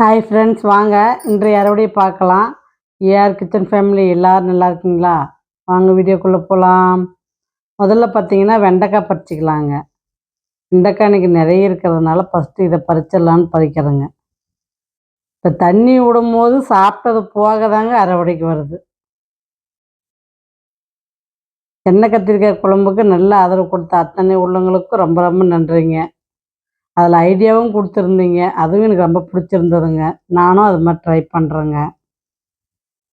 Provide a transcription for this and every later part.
Hi friends வாங்க. இன்று அறுவடை பார்க்கலாம். ஏஆர் கிச்சன் ஃபேமிலி எல்லோரும் நல்லா இருக்கீங்களா? வாங்க வீடியோக்குள்ளே போகலாம் முதல்ல பார்த்தீங்கன்னா வெண்டைக்காய் பறிச்சிக்கலாங்க. வெண்டைக்காய் இன்றைக்கி நிறைய இருக்கிறதுனால ஃபஸ்ட்டு இதை பறிச்சிடலான்னு பறிக்கிறேங்க. இப்போ தண்ணி விடும்போது சாப்பிட்டது போக தாங்க அரைவடைக்கு வருது. எண்ணெய் கத்திரிக்காய் குழம்புக்கு நல்ல ஆதரவு கொடுத்த அத்தனை உள்ளவங்களுக்கும் ரொம்ப ரொம்ப நன்றிங்க. அதில் ஐடியாவும் கொடுத்துருந்தீங்க. அதுவும் எனக்கு ரொம்ப பிடிச்சிருந்ததுங்க. நானும் அது மாதிரி ட்ரை பண்ணுறேங்க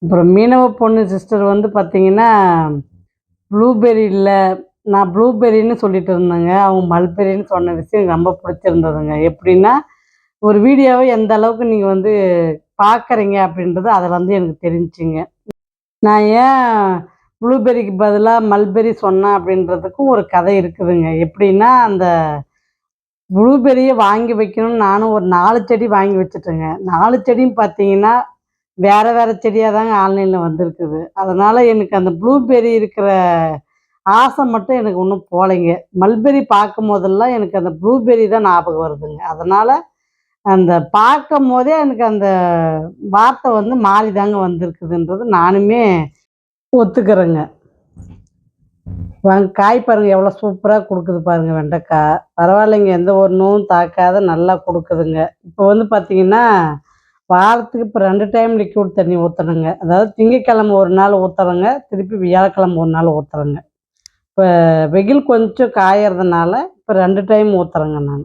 அப்புறம் மீனவ பொண்ணு சிஸ்டர் வந்து பார்த்தீங்கன்னா ப்ளூபெரியில் இல்லை நான் ப்ளூபெர்ரின்னு சொல்லிட்டு இருந்தேங்க. அவங்க மல்பெரின்னு சொன்ன விஷயம் எனக்கு ரொம்ப பிடிச்சிருந்ததுங்க. எப்படின்னா ஒரு வீடியோவை எந்த அளவுக்கு நீங்கள் வந்து பார்க்குறீங்க அப்படின்றது அதில் வந்து எனக்கு தெரிஞ்சுங்க நான் ஏன் ப்ளூபெர்ரிக்கு பதிலாக மல்பெரி சொன்னேன் அப்படின்றதுக்கும் ஒரு கதை இருக்குதுங்க. எப்படின்னா அந்த ப்ளூபெரியை வாங்கி வைக்கணும்னு நானும் ஒரு நாலு செடி வாங்கி வச்சுட்டேங்க. நாலு செடியும் பார்த்தீங்கன்னா வேறு வேறு செடியாக தாங்க ஆன்லைனில் வந்திருக்குது. அதனால் எனக்கு அந்த ப்ளூபெரி இருக்கிற ஆசை மட்டும் எனக்கு ஒன்றும் போகலைங்க மல்பெரி பார்க்கும் போதெல்லாம் எனக்கு அந்த ப்ளூபெரி தான் ஞாபகம் வருதுங்க. அதனால் அந்த பார்க்கும் போதே எனக்கு அந்த வார்த்தை வந்து மாறி தாங்க வந்திருக்குதுன்றது நானுமே ஒத்துக்கிறேங்க. வாங்க காய் பாருங்கள் எவ்வளோ சூப்பராக கொடுக்குது பாருங்கள் வெண்டைக்காய். பரவாயில்லைங்க எந்த ஒரு நோவும் தாக்காத நல்லா கொடுக்குதுங்க. இப்போ வந்து பார்த்திங்கன்னா வாரத்துக்கு இப்போ ரெண்டு டைம் லிக்யூட் தண்ணி ஊற்றுறேங்க அதாவது திங்கக்கிழமை ஒரு நாள் ஊற்றுறேங்க திருப்பி வியாழக்கிழமை ஒரு நாள் ஊற்றுறேங்க இப்போ வெயில் கொஞ்சம் காயறதுனால இப்போ ரெண்டு டைம் ஊற்றுறேங்க நான்.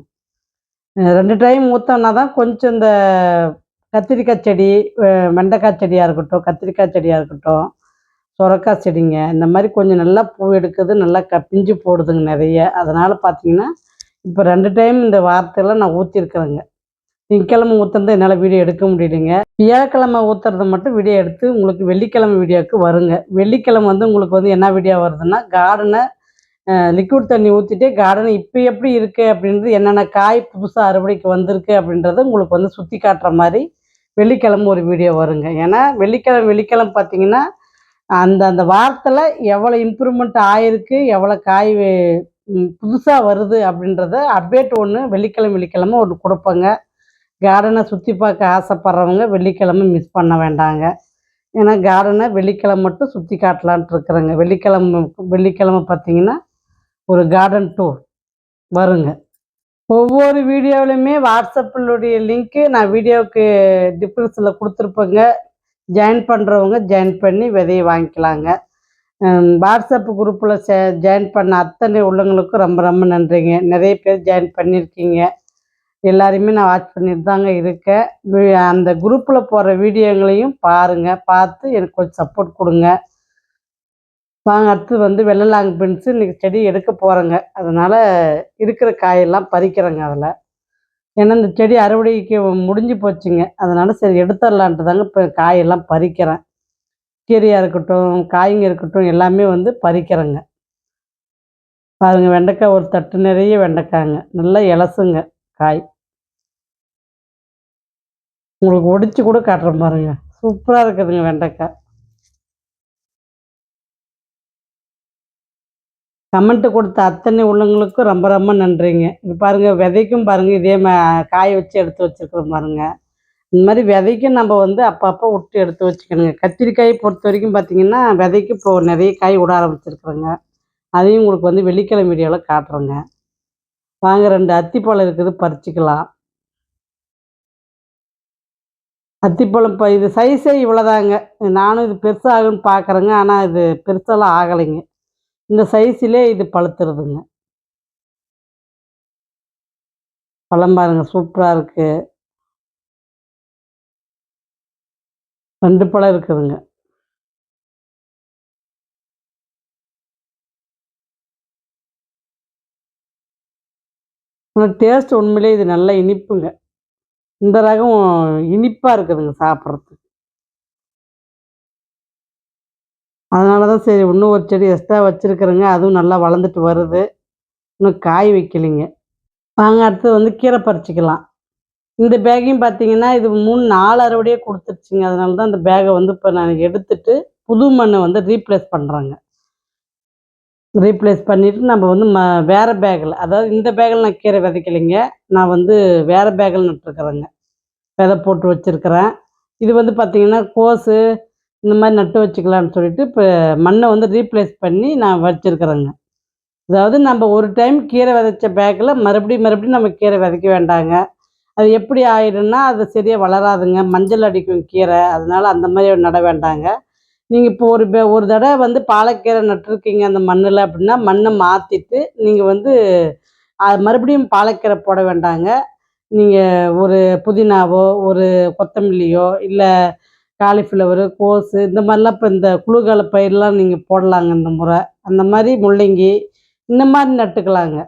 ரெண்டு டைம் ஊற்றினா தான் கொஞ்சம் இந்த கத்திரிக்காய் செடி வெண்டைக்காய் செடியாக இருக்கட்டும் கத்திரிக்காய் செடியாக இருக்கட்டும் சுரக்காய் செடிங்க. இந்த மாதிரி கொஞ்சம் நல்லா பூ எடுக்குது நல்லா க பிஞ்சு போடுதுங்க நிறைய. அதனால் பார்த்தீங்கன்னா இப்போ ரெண்டு டைம் இந்த வாரத்தில் நான் ஊற்றிருக்கிறேங்க திங்கக்கிழமை ஊற்றுறது என்னால் வீடியோ எடுக்க முடியலைங்க. வியாழக்கிழமை ஊற்றுறது மட்டும் வீடியோ எடுத்து உங்களுக்கு வெள்ளிக்கிழமை வீடியோவுக்கு வருங்க. வெள்ளிக்கிழமை வந்து உங்களுக்கு வந்து என்ன வீடியோ வருதுன்னா கார்டனை லிக்விட் தண்ணி ஊற்றிட்டு கார்டன் இப்போ எப்படி இருக்குது அப்படின்றது என்னென்ன காய் புதுசாக அறுவடைக்கு வந்திருக்கு அப்படின்றத உங்களுக்கு வந்து சுற்றி காட்டுற மாதிரி வெள்ளிக்கிழமை ஒரு வீடியோ வருங்க. ஏன்னா வெள்ளிக்கிழமை வெள்ளிக்கிழமை பார்த்தீங்கன்னா அந்த அந்த வாரத்தில் எவ்வளோ இம்ப்ரூவ்மெண்ட் ஆயிருக்கு எவ்வளோ காய் புதுசாக வருது அப்படின்றத அப்டேட் ஒன்று வெள்ளிக்கிழமை வெள்ளிக்கிழமை ஒன்று கொடுப்பேங்க. கார்டனை சுற்றி பார்க்க ஆசைப்பட்றவங்க வெள்ளிக்கிழமை மிஸ் பண்ண வேண்டாங்க. ஏன்னா கார்டனை வெள்ளிக்கிழமை மட்டும் சுற்றி காட்டலான்ட்டு இருக்கிறேங்க. வெள்ளிக்கிழமை வெள்ளிக்கிழமை பார்த்தீங்கன்னா ஒரு கார்டன் டூர் வருங்க. ஒவ்வொரு வீடியோவிலையுமே வாட்ஸ்அப்பிலுடைய லிங்க்கு நான் வீடியோவுக்கு டிஃப்ரென்ஸில் கொடுத்துருப்பேங்க. ஜாயின் பண்ணுறவங்க ஜாயின் பண்ணி விதையை வாங்கிக்கலாங்க. வாட்ஸ்அப் குரூப்பில் சே ஜாயின் பண்ண அத்தனை உள்ளவங்களுக்கும் ரொம்ப ரொம்ப நன்றிங்க. நிறைய பேர் ஜாயின் பண்ணியிருக்கீங்க எல்லாரையுமே நான் வாட்ச் பண்ணிட்டு தாங்க இருக்கேன். அந்த குரூப்பில் போகிற வீடியோங்களையும் பாருங்கள் பார்த்து எனக்கு கொஞ்சம் சப்போர்ட் கொடுங்க. வாங்க அடுத்து வந்து வெள்ளலாங் பின்ஸு இன்றைக்கி செடி எடுக்க போகிறேங்க அதனால் இருக்கிற காயெல்லாம் பறிக்கிறேங்க அதில். ஏன்னா இந்த செடி அறுவடைக்கு முடிஞ்சு போச்சுங்க. அதனால் சரி எடுத்துடலான்ட்டு தாங்க இப்போ காயெல்லாம் பறிக்கிறேன். கீரையாக இருக்கட்டும் காய்ங்க இருக்கட்டும் எல்லாமே வந்து பறிக்கிறேங்க. பாருங்கள் வெண்டைக்காய் ஒரு தட்டு நிறைய வெண்டைக்காய்ங்க. நல்லா இலசுங்க காய். உங்களுக்கு ஒடிச்சு கூட காட்டுறேன் பாருங்க. சூப்பராக இருக்குதுங்க வெண்டைக்காய். கமெண்ட்டு கொடுத்த அத்தனை உள்ளவங்களுக்கும் ரொம்ப ரொம்ப நன்றிங்க. இது பாருங்கள் விதைக்கும் பாருங்கள் இதே மா காய வச்சு எடுத்து வச்சுருக்குறோம் பாருங்கள் இந்த மாதிரி விதைக்கும் நம்ம வந்து அப்பப்போ விட்டு எடுத்து வச்சுக்கணுங்க. கத்திரிக்காய் பொறுத்த வரைக்கும் பார்த்திங்கன்னா விதைக்கு இப்போ நிறைய காய் விட ஆரம்பிச்சிருக்குறோங்க. அதையும் உங்களுக்கு வந்து வெள்ளிக்கிழமை வீடியோவில் காட்டுறோங்க. வாங்க ரெண்டு அத்திப்பழம் இருக்குது பறிச்சிக்கலாம். அத்திப்பழம் இப்போ இது சைஸே இவ்வளோதாங்க நானும் இது பெருசாகுன்னு பார்க்குறேங்க ஆனால் இது பெருசாலாம் ஆகலைங்க. இந்த சைஸிலே இது பழுத்துறதுங்க பழம் பாருங்க சூப்பராக இருக்குது ரெண்டு பழம் இருக்குதுங்க. டேஸ்ட் உண்மையிலே இது நல்லா இனிப்புங்க. இந்த ரகம் இனிப்பாக இருக்குதுங்க சாப்பிட்றதுக்கு. அதனால தான் சரி இன்னும் ஒரு செடி எக்ஸ்ட்ரா வச்சுருக்குறேங்க. அதுவும் நல்லா வளர்ந்துட்டு வருது. இன்னும் காய் வைக்கலைங்க. வாங்க அடுத்து வந்து கீரை பறிச்சிக்கலாம். இந்த பேக்கையும் பார்த்தீங்கன்னா இது மூணு நாலு அறுவடையே கொடுத்துருச்சுங்க. அதனால தான் இந்த பேகை வந்து இப்போ நான் எடுத்துட்டு புது மண்ணை வந்து ரீப்ளேஸ் பண்ணுறேங்க ரீப்ளேஸ் பண்ணிவிட்டு நம்ம வந்து ம வேறு பேக்கில் அதாவது இந்த பேக்கில் நான் கீரை விதைக்கலைங்க. நான் வந்து வேறு பேக்கில் நட்டுருக்குறேங்க. விதை போட்டு வச்சுருக்கிறேன். இது வந்து பார்த்திங்கன்னா கோஸு இந்த மாதிரி நட்டு வச்சுக்கலான்னு சொல்லிட்டு இப்போ மண்ணை வந்து ரீப்ளேஸ் பண்ணி நான் வச்சுருக்குறேங்க. அதாவது நம்ம ஒரு டைம் கீரை விதைச்ச பேக்கில் மறுபடியும் மறுபடியும் நம்ம கீரை விதைக்க வேண்டாங்க. அது எப்படி ஆயிடும்னா அது சரியாக வளராதுங்க. மஞ்சள் அடிக்கும் கீரை. அதனால் அந்த மாதிரி நட வேண்டாங்க. நீங்கள் இப்போ ஒரு பே ஒரு தடவை வந்து பாலக்கீரை நட்டுருக்கீங்க அந்த மண்ணில் அப்படின்னா மண்ணை மாற்றிட்டு நீங்கள் வந்து அது மறுபடியும் பாலக்கீரை போட வேண்டாங்க. நீங்கள் ஒரு புதினாவோ ஒரு கொத்தமல்லியோ இல்லை காலிஃப்ளவரு கோஸு இந்த மாதிரிலாம் இப்போ இந்த குளிர்கால பயிரெலாம் நீங்கள் போடலாங்க இந்த முறை. அந்த மாதிரி முள்ளங்கி இந்த மாதிரி நட்டுக்கலாங்க.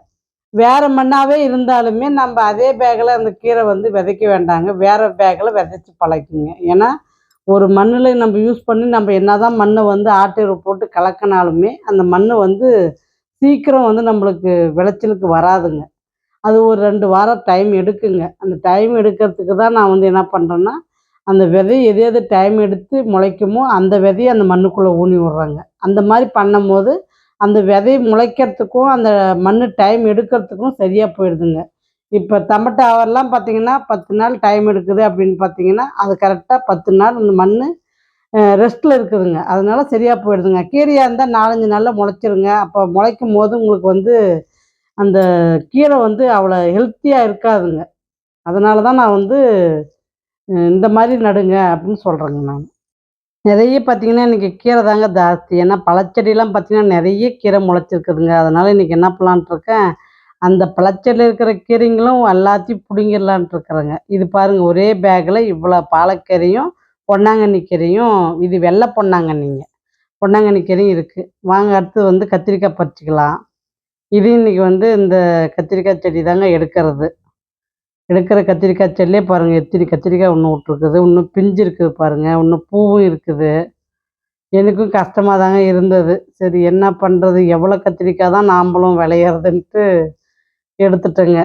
வேறு மண்ணாகவே இருந்தாலுமே நம்ம அதே பேக்கில் அந்த கீரை வந்து விதைக்க வேண்டாங்க. வேறு பேக்கில் விதைச்சி பழக்கிங்க. ஏன்னா ஒரு மண்ணில் நம்ம யூஸ் பண்ணி நம்ம என்ன தான் மண்ணை வந்து ஆட்டீரை போட்டு கலக்கினாலுமே அந்த மண் வந்து சீக்கிரம் வந்து நம்மளுக்கு விளைச்சலுக்கு வராதுங்க. அது ஒரு ரெண்டு வாரம் டைம் எடுக்குங்க. அந்த டைம் எடுக்கிறதுக்கு தான் நான் வந்து என்ன பண்ணுறேன்னா அந்த விதை எது எது டைம் எடுத்து முளைக்குமோ அந்த விதையை அந்த மண்ணுக்குள்ளே ஊனி விட்றாங்க. அந்த மாதிரி பண்ணும்போது அந்த விதை முளைக்கிறதுக்கும் அந்த மண் டைம் எடுக்கிறதுக்கும் சரியாக போயிடுதுங்க. இப்போ தம்பட்டை அவரெல்லாம் பார்த்தீங்கன்னா பத்து நாள் டைம் எடுக்குது அப்படின்னு பார்த்தீங்கன்னா அது கரெக்டாக பத்து நாள் அந்த மண் ரெஸ்ட்டில் இருக்குதுங்க. அதனால சரியாக போயிடுதுங்க. கீரையாக இருந்தால் நாலஞ்சு நாளில் முளைச்சிருங்க. அப்போ முளைக்கும் போது உங்களுக்கு வந்து அந்த கீரை வந்து அவ்வளோ ஹெல்த்தியாக இருக்காதுங்க. அதனால தான் நான் வந்து இந்த மாதிரி நடுங்க அப்படின்னு சொல்கிறேங்க நான். நிறைய பார்த்தீங்கன்னா இன்றைக்கி கீரை தாங்க ஜாஸ்தி. ஏன்னா பழச்செடியெலாம் பார்த்தீங்கன்னா நிறைய கீரை முளைச்சிருக்குதுங்க. அதனால் இன்றைக்கி என்ன பண்ணலான்ட்டு இருக்கேன்? அந்த பழச்செடியில் இருக்கிற கீரைங்களும் எல்லாத்தையும் பிடுங்கிடலான்ட்டு இருக்கிறேங்க. இது பாருங்கள் ஒரே பேக்கில் இவ்வளோ பாலக்கீரையும் பொன்னாங்கண்ணி கீரையும் இது வெள்ளை பொன்னாங்கண்ணிங்க. பொன்னாங்கண்ணி கீரையும் இருக்குது வாங்க அடுத்து வந்து கத்திரிக்காய் பறிச்சிக்கலாம். இது இன்றைக்கி வந்து இந்த கத்திரிக்காய் செடி தாங்க எடுக்கிறது. எடுக்கிற கத்திரிக்காய் செல்லே பாருங்கள் எத்தனி கத்திரிக்காய் ஒன்று விட்ருக்குது இன்னும் பிஞ்சு இருக்குது பாருங்கள் இன்னும் பூவும் இருக்குது. எனக்கும் கஷ்டமாக தாங்க இருந்தது. சரி என்ன பண்ணுறது எவ்வளோ கத்திரிக்காய் தான் நாம்பளும் விளையிறதுன்ட்டு எடுத்துட்டேங்க.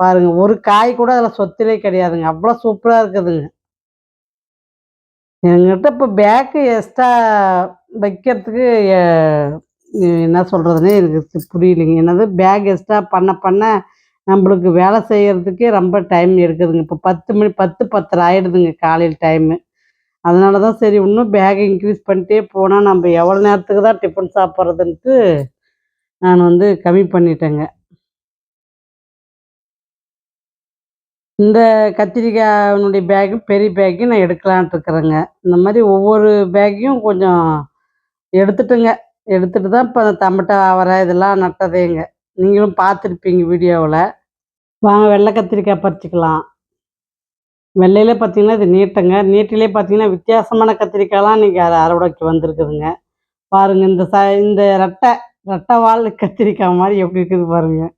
பாருங்கள் ஒரு காய் கூட அதில் சொத்திலே கிடையாதுங்க. அவ்வளோ சூப்பராக இருக்குதுங்க. எங்கிட்ட இப்போ பேக்கு எக்ஸ்ட்ரா வைக்கிறதுக்கு என்ன சொல்கிறதுனே எனக்கு புரியலைங்க. என்னது? பேக் எக்ஸ்ட்ரா பண்ண பண்ண நம்மளுக்கு வேலை செய்கிறதுக்கே ரொம்ப டைம் எடுக்குதுங்க. இப்போ பத்து மணி பத்து பத்தரை ஆகிடுதுங்க காலையில் டைமு அதனால தான் சரி இன்னும் பேக் இன்க்ரீஸ் பண்ணிட்டே போனால் நம்ம எவ்வளோ நேரத்துக்கு தான் டிஃபன் சாப்பிட்றதுன்ட்டு நான் வந்து கம்மி பண்ணிட்டேங்க. இந்த கத்திரிக்காயினுடைய பேக்கும் பெரிய பேக்கையும் நான் எடுக்கலான்ட்டு இருக்கிறேங்க. இந்த மாதிரி ஒவ்வொரு பேக்கையும் கொஞ்சம் எடுத்துட்டுங்க. எடுத்துகிட்டு தான் இப்போ தம்பட்டை அவரை இதெல்லாம் நட்டதேங்க. நீங்களும் பார்த்துருப்பீங்க வீடியோவில். வாங்க வெள்ளை கத்திரிக்காய் பறிச்சிக்கலாம். வெள்ளையிலே பார்த்தீங்கன்னா இது நீட்டங்க. நீட்டிலே பார்த்தீங்கன்னா வித்தியாசமான கத்திரிக்காய்லாம் இன்றைக்கி அதை அறுவடைக்கு வந்திருக்குதுங்க. பாருங்கள் இந்த ச இந்த ரெட்டை ரெட்டை வால் கத்திரிக்காய் மாதிரி எப்படி இருக்குது பாருங்கள்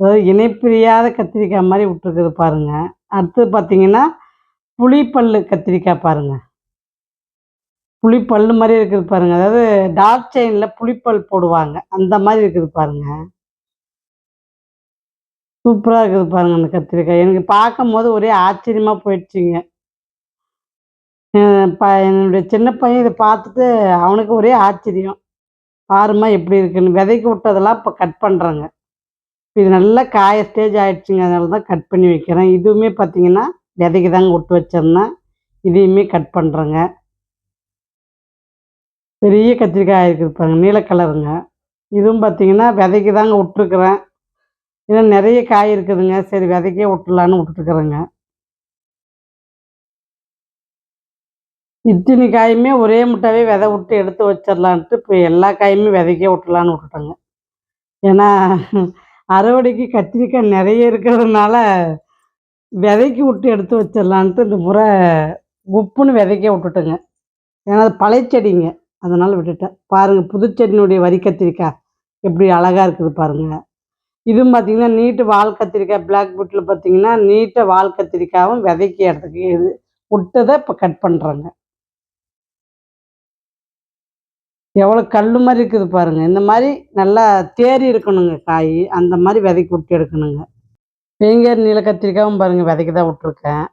அதாவது இணைப்பிரியாத கத்திரிக்காய் மாதிரி விட்டுருக்குது பாருங்கள் அடுத்து பார்த்தீங்கன்னா புளிப்பல்லு கத்திரிக்காய் பாருங்கள் புளிப்பல் மாதிரி இருக்குது பாருங்கள் அதாவது டார்க் செயினில் புளிப்பல் போடுவாங்க. அந்த மாதிரி இருக்குது பாருங்கள் சூப்பராக இருக்குது பாருங்கள் அந்த கத்திரிக்காய். எனக்கு பார்க்கும் போது ஒரே ஆச்சரியமாக போயிடுச்சுங்க. ப என்னுடைய சின்ன பையன் இதை பார்த்துட்டு அவனுக்கு ஒரே ஆச்சரியம். பாருமா எப்படி இருக்குன்னு. விதைக்கு விட்டதெல்லாம் இப்போ கட் பண்ணுறாங்க இது நல்லா காய ஸ்டேஜ் ஆகிடுச்சிங்க அதனால தான் கட் பண்ணி வைக்கிறேன். இதுவுமே பார்த்தீங்கன்னா விதைக்கு தாங்க விட்டு வச்சிருந்தேன். இதையுமே கட் பண்ணுறேங்க பெரிய கத்திரிக்காய் இருக்குது பாருங்கள் நீல கலருங்க இதுவும் பார்த்தீங்கன்னா விதைக்கு தாங்க விட்ருக்குறேன் இன்னும் நிறைய காய் இருக்குதுங்க. சரி விதைக்கே விட்டுலான்னு விட்டுட்டுருக்குறேங்க. இத்தனை காயுமே ஒரே முட்டாவே விதை விட்டு எடுத்து வச்சிடலான்ட்டு இப்போ எல்லா காயுமே விதைக்கே விட்டுலான்னு விட்டுட்டேங்க. ஏன்னா அறுவடைக்கு கத்திரிக்காய் நிறைய இருக்கிறதுனால விதைக்கு விட்டு எடுத்து வச்சிடலான்ட்டு இந்த முறை உப்புன்னு விதைக்கே விட்டுட்டேங்க. ஏன்னா அது பழைய செடிங்க. அதனால் விட்டுட்டேன். பாருங்கள் புதுச்செடியினுடைய வரி கத்திரிக்காய் எப்படி அழகாக இருக்குது பாருங்கள் இதுவும் பார்த்தீங்கன்னா நீட்டு வால் கத்திரிக்காய் பிளாக் புட்டில் பார்த்தீங்கன்னா நீட்டை வால் கத்திரிக்காயும் விதைக்கி இடத்துக்கு இது விட்டதை இப்போ கட் பண்ணுறாங்க எவ்வளோ கல் மாதிரி இருக்குது பாருங்கள் இந்த மாதிரி நல்லா தேறி இருக்கணுங்க காய். அந்த மாதிரி விதைக்கு விட்டு எடுக்கணுங்க. வேங்கர் நீல கத்திரிக்காயும் பாருங்கள் விதைக்கு தான் விட்ருக்கேன்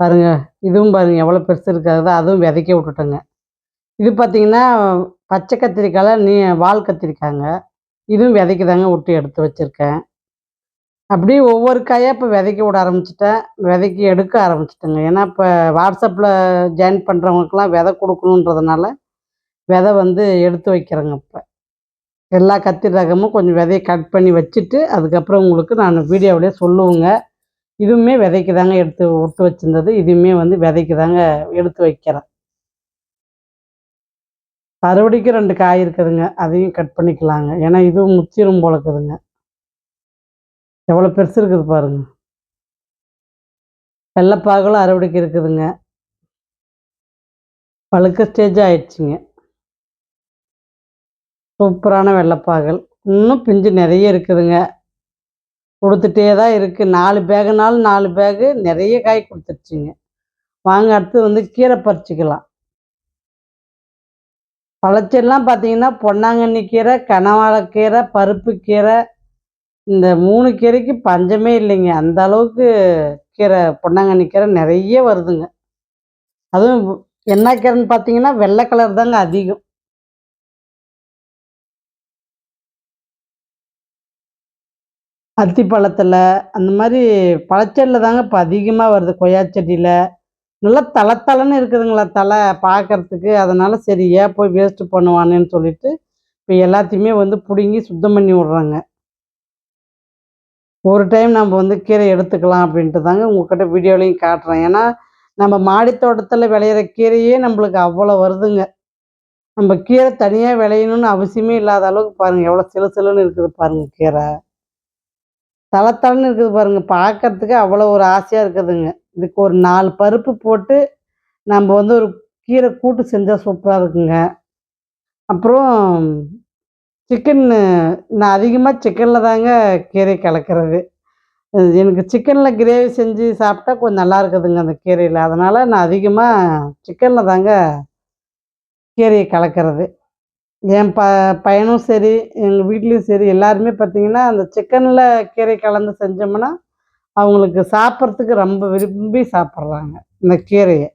பாருங்கள் இதுவும் பாருங்கள் எவ்வளோ பெருசு இருக்காது அதுவும் விதைக்க விட்டுட்டேங்க. இது பார்த்தீங்கன்னா பச்சை கத்திரிக்காயில் நீ வால் கத்திரிக்காங்க இதுவும் விதைக்கு தாங்க விட்டு எடுத்து வச்சுருக்கேன். அப்படியே ஒவ்வொரு காயாக இப்போ விதைக்க விட ஆரம்பிச்சிட்டேன். விதைக்கி எடுக்க ஆரம்பிச்சிட்டேங்க. ஏன்னா இப்போ வாட்ஸ்அப்பில் ஜாயின் பண்ணுறவங்களுக்குலாம் விதை கொடுக்கணுன்றதுனால விதை வந்து எடுத்து வைக்கிறேங்க இப்போ. எல்லா கத்திரி ரகமும் கொஞ்சம் விதைய கட் பண்ணி வச்சுட்டு அதுக்கப்புறம் உங்களுக்கு நான் வீடியோவிலே சொல்லுவேங்க. இதுவுமே விதைக்கு தாங்க எடுத்து விட்டு வச்சுருந்தது. இதுவுமே வந்து விதைக்கு தாங்க எடுத்து வைக்கிறேன். அறுவடைக்கு ரெண்டு காய் இருக்குதுங்க. அதையும் கட் பண்ணிக்கலாங்க. ஏன்னா இதுவும் முத்திரும் போல இருக்குதுங்க எவ்வளோ பெருசு இருக்குது பாருங்க. வெள்ளைப்பாகலும் அறுவடைக்கு இருக்குதுங்க. பழுக்க ஸ்டேஜ் ஆயிடுச்சுங்க. சூப்பரான வெள்ளைப்பாகல். இன்னும் பிஞ்சு நிறைய இருக்குதுங்க. கொடுத்துட்டே தான் இருக்குது நாலு பேகுனாலும் நாலு பேகு நிறைய காய் கொடுத்துருச்சுங்க. வாங்க அடுத்து வந்து கீரை பறிச்சிக்கலாம். பழச்செல்லாம் பார்த்தீங்கன்னா பொன்னாங்கண்ணி கீரை கனவாழக்கீரை பருப்பு கீரை இந்த மூணு கீரைக்கு பஞ்சமே இல்லைங்க. அந்த அளவுக்கு கீரை பொன்னாங்கண்ணி கீரை நிறைய வருதுங்க. அதுவும் என்ன கீரைன்னு பார்த்தீங்கன்னா வெள்ளை கலர் தாங்க அதிகம். அத்தி பழத்தில் அந்த மாதிரி பழச்செடியில் தாங்க இப்போ அதிகமாக வருது. கொய்யா செடியில் நல்லா தலை தலைன்னு இருக்குதுங்களா தலை பார்க்கறதுக்கு அதனால் சரி ஏன் போய் வேஸ்ட்டு பண்ணுவானேன்னு சொல்லிட்டு இப்போ எல்லாத்தையுமே வந்து பிடுங்கி சுத்தம் பண்ணி விட்றாங்க. ஒரு டைம் நம்ம வந்து கீரை எடுத்துக்கலாம் அப்படின்ட்டு தாங்க உங்ககிட்ட வீடியோலையும் காட்டுறேன். ஏன்னா நம்ம மாடித்தோட்டத்தில் விளையிற கீரையே நம்மளுக்கு அவ்வளோ வருதுங்க. நம்ம கீரை தனியாக விளையணும்னு அவசியமே இல்லாத அளவுக்கு பாருங்கள் எவ்வளோ சிலு சிலுன்னு இருக்குது பாருங்கள் கீரை. தளத்தளன்னு இருக்குது பாருங்கள் பார்க்கறதுக்கு அவ்வளோ ஒரு ஆசையாக இருக்குதுங்க. இதுக்கு ஒரு நாலு பருப்பு போட்டு நம்ம வந்து ஒரு கீரை கூட்டு செஞ்சால் சூப்பராக இருக்குங்க. அப்புறம் சிக்கன்னு நான் அதிகமாக சிக்கனில் தாங்க கீரை கலக்கிறது. எனக்கு சிக்கனில் கிரேவி செஞ்சு சாப்பிட்டா கொஞ்சம் நல்லா இருக்குதுங்க அந்த கீரையில். அதனால் நான் அதிகமாக சிக்கனில் தாங்க கீரையை கலக்கிறது. என் ப பையனும் சரி எங்கள் வீட்லேயும் சரி எல்லாருமே பார்த்தீங்கன்னா அந்த சிக்கனில் கீரை கலந்து செஞ்சோம்னா அவங்களுக்கு சாப்பிட்றதுக்கு ரொம்ப விரும்பி சாப்பிட்றாங்க இந்த கீரையை.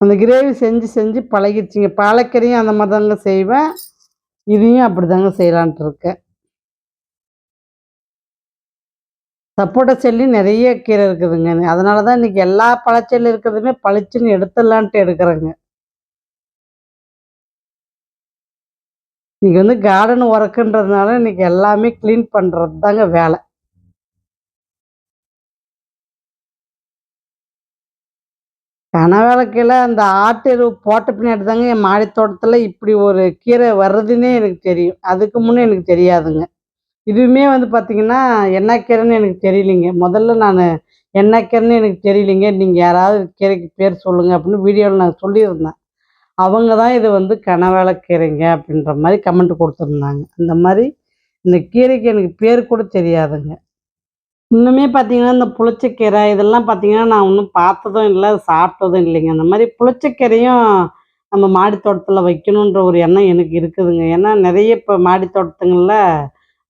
அந்த கிரேவி செஞ்சு செஞ்சு பழகிடுச்சிங்க பாலக்கீரையும் அந்த மாதிரி தாங்க செய்வேன். இதையும் அப்படி தாங்க செய்யலான்ட்டு இருக்கேன். சப்போட்டா செல்லி நிறைய கீரை இருக்குதுங்க. அதனால தான் இன்றைக்கி எல்லா பழச்செல்லி இருக்கிறதுமே பளிச்சுன்னு எடுத்துடலான்ட்டு எடுக்கிறேங்க. இன்றைக்கி வந்து கார்டன் ஒர்க்குன்றதுனால இன்றைக்கி எல்லாமே க்ளீன் பண்ணுறது தாங்க வேலை. கனவேலக்கையில் அந்த ஆட்டு எருவு போட்ட பின்னாடி தாங்க என் மாடி தோட்டத்தில் இப்படி ஒரு கீரை வர்றதுன்னே எனக்கு தெரியும். அதுக்கு முன்னே எனக்கு தெரியாதுங்க. இதுவுமே வந்து பார்த்திங்கன்னா என்ன கீரைன்னு எனக்கு தெரியலிங்க. முதல்ல நான் என்ன கீரைன்னு எனக்கு தெரியலிங்க. நீங்கள் யாராவது கீரைக்கு பேர் சொல்லுங்கள் அப்படின்னு வீடியோவில் நான் சொல்லியிருந்தேன். அவங்க தான் இது வந்து கனவேல கீரைங்க அப்படின்ற மாதிரி கமெண்ட் கொடுத்துருந்தாங்க. அந்த மாதிரி இந்த கீரைக்கு எனக்கு பேர் கூட தெரியாதுங்க. இன்னுமே பார்த்தீங்கன்னா, இந்த புளிச்சக்கீரை இதெல்லாம் பார்த்தீங்கன்னா, நான் ஒன்றும் பார்த்ததும் இல்லை சாப்பிட்டதும் இல்லைங்க. அந்த மாதிரி புளிச்சக்கீரையும் நம்ம மாடி தோட்டத்தில் வைக்கணுன்ற ஒரு எண்ணம் எனக்கு இருக்குதுங்க. ஏன்னா நிறைய இப்போ மாடி தோட்டத்துங்களில்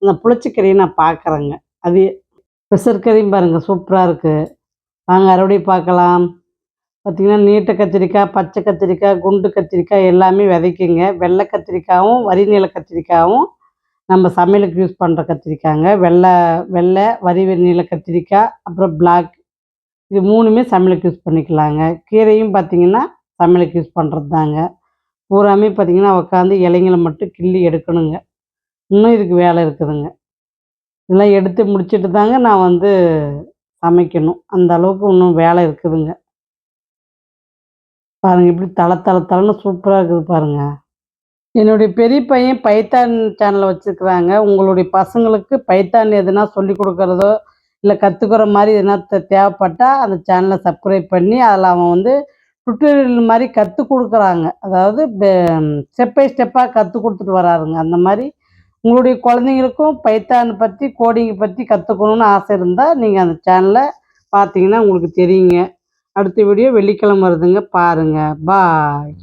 அந்த புளிச்சக்கீரையை நான் பார்க்குறேங்க. அது பெசர்க்கீரையும் பாருங்கள் சூப்பராக இருக்குது வாங்க அறுவடை பார்க்கலாம். பார்த்திங்கன்னா நீட்ட கத்திரிக்காய், பச்சை கத்திரிக்காய், குண்டு கத்திரிக்காய் எல்லாமே விதைக்குங்க. வெள்ளை கத்திரிக்காயும், வரி நீள கத்திரிக்காயும் நம்ம சமையலுக்கு யூஸ் பண்ணுற கத்திரிக்காய்ங்க வெள்ளை வெள்ளை வரி நீல கத்திரிக்காய் அப்புறம் பிளாக் இது மூணுமே சமையலுக்கு யூஸ் பண்ணிக்கலாங்க. கீரையும் பார்த்திங்கன்னா சமையலுக்கு யூஸ் பண்ணுறது தாங்க பூராமே பார்த்திங்கன்னா உட்காந்து இலைங்களை மட்டும் கிள்ளி எடுக்கணுங்க. இன்னும் இதுக்கு வேலை இருக்குதுங்க. இதெல்லாம் எடுத்து முடிச்சுட்டு தாங்க நான் வந்து சமைக்கணும். அந்த அளவுக்கு இன்னும் வேலை இருக்குதுங்க. பாருங்கள் இப்படி தலை தலை தலைன்னு சூப்பராக இருக்குது பாருங்கள் என்னுடைய பெரிய பையன் பைத்தான் சேனலை வச்சுருக்குறாங்க. உங்களுடைய பசங்களுக்கு பைத்தான் எதுனா சொல்லி கொடுக்குறதோ இல்லை கற்றுக்குற மாதிரி எதுனா தேவைப்பட்டால் அந்த சேனலை சப்ஸ்கிரைப் பண்ணி அதில் அவன் வந்து டுட்டோரியல் மாதிரி கற்றுக் கொடுக்குறாங்க. அதாவது ஸ்டெப் பை ஸ்டெப்பாக கற்றுக் கொடுத்துட்டு வராருங்க. அந்த மாதிரி உங்களுடைய குழந்தைங்களுக்கும் பைத்தான் பற்றி கோடிங்கை பற்றி கற்றுக்கணுன்னு ஆசை இருந்தால் நீங்கள் அந்த சேனலை பார்த்தீங்கன்னா உங்களுக்கு தெரியுங்க. அடுத்த வீடியோ வெள்ளிக்கிழமை வருதுங்க. பாருங்கள் பாய்